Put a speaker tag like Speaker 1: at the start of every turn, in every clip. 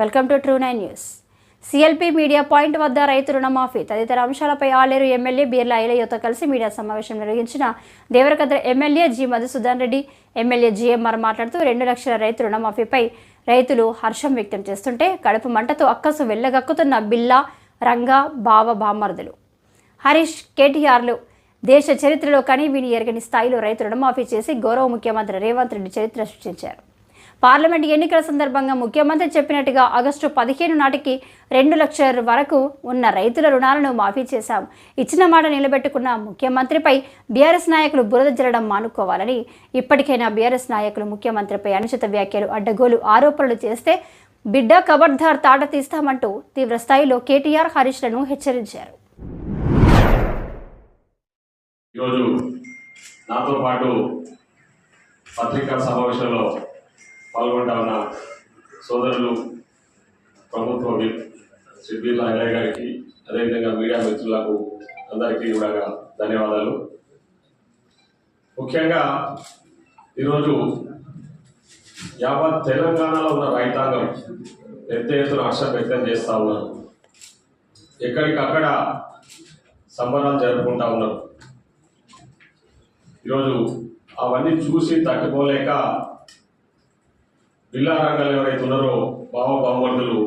Speaker 1: Welcome to true nine news. CLP media point వద్ద రైతు రుణమాఫీ తదితర అంశాలపై ఆలేరు ఎమ్మెల్యే బీర్ల ఐలయ్యతో కలిసి మీడియా సమావేశం నిర్వహించిన Devarakadra MLA G Madhusudan Reddy MLA GMR మాట్లాడుతూ రెండు లక్షల రైతు రుణమాఫీపై రైతులు హర్షం వ్యక్తం చేస్తుంటే కడుపు మంటతో అక్కసు వెళ్ళగక్కుతున్న బిల్లా రంగా బావ బామర్దులు హరీష్ కేటీఆర్లు దేశ చరిత్రలో కని విని ఎరగని స్థాయిలో రైతు రుణమాఫీ చేసి గౌరవ ముఖ్యమంత్రి రేవంత్ రెడ్డి చరిత్ర సృష్టించారు. పార్లమెంట్ ఎన్నికల సందర్భంగా ముఖ్యమంత్రి చెప్పినట్టుగా ఆగస్టు పదిహేను నాటికి రెండు లక్షల వరకు ఉన్న రైతుల రుణాలను మాఫీ చేశాం. ఇచ్చిన మాట నిలబెట్టుకున్న ముఖ్యమంత్రిపై బీఆర్ఎస్ నాయకులు బురద జరడం మానుకోవాలని ఇప్పటికైనా బీఆర్ఎస్ నాయకులు ముఖ్యమంత్రిపై అనుచిత వ్యాఖ్యలు అడ్డగోలు ఆరోపణలు చేస్తే బిడ్డ కబర్దార్ తాట తీస్తామంటూ తీవ్ర స్థాయిలో కేటీఆర్ హరీష్లను హెచ్చరించారు.
Speaker 2: ఈరోజు నాతో పాటు పత్రికా సమావేశంలో పాల్గొంటా ఉన్న సోదరులు ప్రభుత్వ విప్ శ్రీ ఎల్లయ్య గారికి అదేవిధంగా మీడియా మిత్రులకు అందరికీ కూడా ధన్యవాదాలు. ముఖ్యంగా ఈరోజు యావత్ తెలంగాణలో ఉన్న రైతాంగం పెద్ద ఎత్తున హర్షం వ్యక్తం చేస్తూ ఉన్నారు. ఎక్కడికక్కడ సంబరాలు జరుపుకుంటా ఉన్నారు. ఈరోజు అవన్నీ చూసి తట్టుకోలేక జిల్లా రంగాలు ఎవరైతే ఉన్నారో బావ బామ్మర్దులు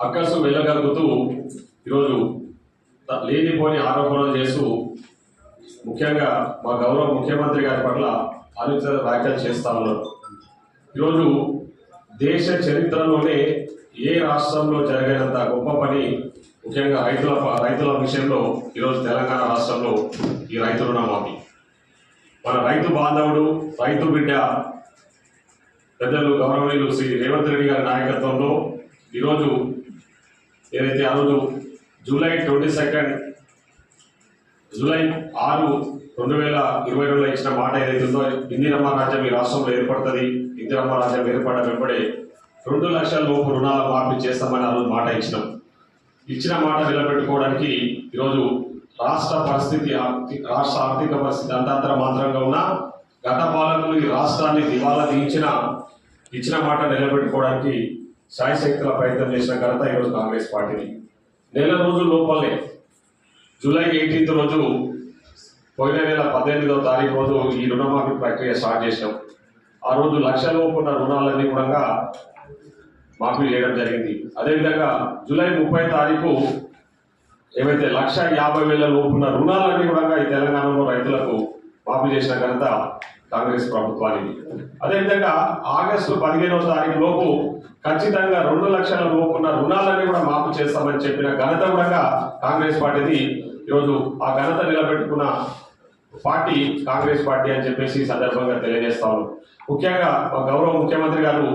Speaker 2: అక్కసు వెళ్ళగలుగుతూ ఈరోజు లేనిపోని ఆరోపణలు చేస్తూ ముఖ్యంగా మా గౌరవ ముఖ్యమంత్రి గారి పట్ల అనుచిత వ్యాఖ్యలు చేస్తా ఉన్నారు. ఈరోజు దేశ చరిత్రలోనే ఏ రాష్ట్రంలో జరిగినంత గొప్ప పని ముఖ్యంగా రైతుల రైతుల విషయంలో ఈరోజు తెలంగాణ రాష్ట్రంలో ఈ రైతు రుణమాఫీ మన రైతు బాంధవుడు రైతు బిడ్డ పెద్దలు గౌరవనీయులు శ్రీ రేవంత్ రెడ్డి గారి నాయకత్వంలో ఈరోజు ఏదైతే ఆ రోజు జూలై ట్వంటీ సెకండ్ జూలై ఆరు రెండు వేల ఇరవై రెండులో ఇచ్చిన మాట ఏదైతే ఉందో ఇందిరమ్మ రాజ్యం ఈ రాష్ట్రంలో ఏర్పడుతుంది ఇందిరమ్మ రాజ్యం ఏర్పడడం వెంబడే రెండు లక్షల లోపు రుణాల మార్పు చేస్తామని ఆ రోజు మాట ఇచ్చినాం. ఇచ్చిన మాట నిలబెట్టుకోవడానికి ఈరోజు రాష్ట్ర పరిస్థితి రాష్ట్ర ఆర్థిక పరిస్థితి అంతంతర మాత్రంగా ఉన్న గత పాలకులు ఈ రాష్ట్రాన్ని దివాలా తీయించిన ఇచ్చిన మాట నిలబెట్టుకోవడానికి శాయశక్తుల ప్రయత్నం చేసిన ఘనత ఈరోజు కాంగ్రెస్ పార్టీని నెల రోజుల లోపలే జూలై ఎయిటీన్త్ రోజు పోయిన నెల పద్దెనిమిదవ తారీఖు రోజు ఈ రుణమాఫీ ప్రక్రియ స్టార్ట్ చేశాం. ఆ రోజు లక్షలో ఉన్న రుణాలన్నీ కూడా మాఫీ చేయడం జరిగింది. అదేవిధంగా జూలై ముప్పై తారీఖు ఏవైతే లక్ష యాభై వేల లోపు రుణాలన్నీ కూడా ఈ తెలంగాణలో రైతులకు మాఫీ చేసిన ఘనత కాంగ్రెస్ ప్రభుత్వానికి. అదేవిధంగా ఆగస్టు పదిహేనవ తారీఖు లోపు ఖచ్చితంగా రెండు లక్షల లోపు రుణాలన్నీ కూడా మాఫీ చేస్తామని చెప్పిన ఘనత కూడా కాంగ్రెస్ పార్టీది. ఈరోజు ఆ ఘనత నిలబెట్టుకున్న పార్టీ కాంగ్రెస్ పార్టీ అని చెప్పేసి సందర్భంగా తెలియజేస్తాను ముఖ్యంగా ఒక గౌరవ ముఖ్యమంత్రి గారు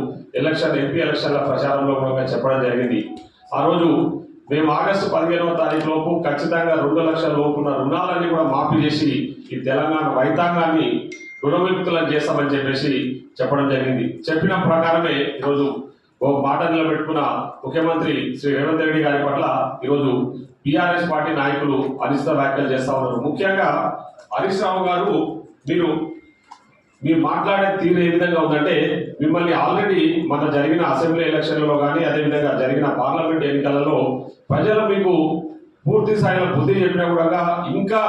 Speaker 2: ఎలక్షన్ ఎంపీ ఎలక్షన్ల ప్రచారంలో కూడా చెప్పడం జరిగింది. ఆ రోజు మేము ఆగస్టు పదిహేనవ తారీఖు లోపు ఖచ్చితంగా రెండు లక్షల లోపున్న రుణాలన్నీ కూడా మాఫీ చేసి ఈ తెలంగాణ రైతాంగాన్ని రుణవిముక్తులను చేస్తామని చెప్పేసి చెప్పడం జరిగింది. చెప్పిన ప్రకారమే ఈరోజు ఓ మాట నిలబెట్టుకున్న ముఖ్యమంత్రి శ్రీ రేవంత్ రెడ్డి గారి పట్ల ఈరోజు బీఆర్ఎస్ పార్టీ నాయకులు అనిష్ట వ్యాఖ్యలు చేస్తా ఉన్నారు. ముఖ్యంగా హరీష్ రావు గారు మీరు మీరు మాట్లాడే తీరు ఏ విధంగా ఉందంటే మిమ్మల్ని ఆల్రెడీ మన జరిగిన అసెంబ్లీ ఎలక్షన్లలో కానీ అదేవిధంగా జరిగిన పార్లమెంట్ ఎన్నికలలో ప్రజలు మీకు పూర్తి స్థాయిలో బుద్ధి చెప్పినా కూడా ఇంకా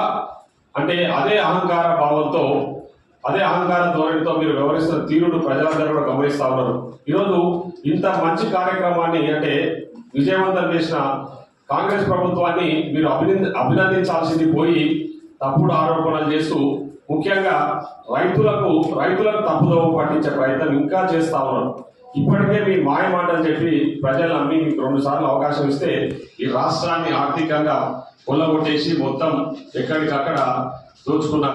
Speaker 2: అంటే అదే అహంకార భావంతో అదే అహంకార ధోరణితో మీరు వ్యవహరిస్తున్న తీరును ప్రజలందరూ కూడా గమనిస్తా ఉన్నారు. ఈరోజు ఇంత మంచి కార్యక్రమాన్ని అంటే విజయవంతం చేసిన కాంగ్రెస్ ప్రభుత్వాన్ని మీరు అభినంద అభినందించాల్సింది పోయి తప్పుడు ఆరోపణలు చేస్తూ ముఖ్యంగా రైతులకు రైతులకు తప్పుదోవ పట్టించే ప్రయత్నం ఇంకా చేస్తా ఉన్నారు. ఇప్పటికే మీ మాయ మాటలు చెప్పి ప్రజలు అమ్మి మీకు రెండు సార్లు అవకాశం ఇస్తే ఈ రాష్ట్రాన్ని ఆర్థికంగా కొల్లగొట్టేసి మొత్తం ఎక్కడికక్కడ దోచుకున్నారు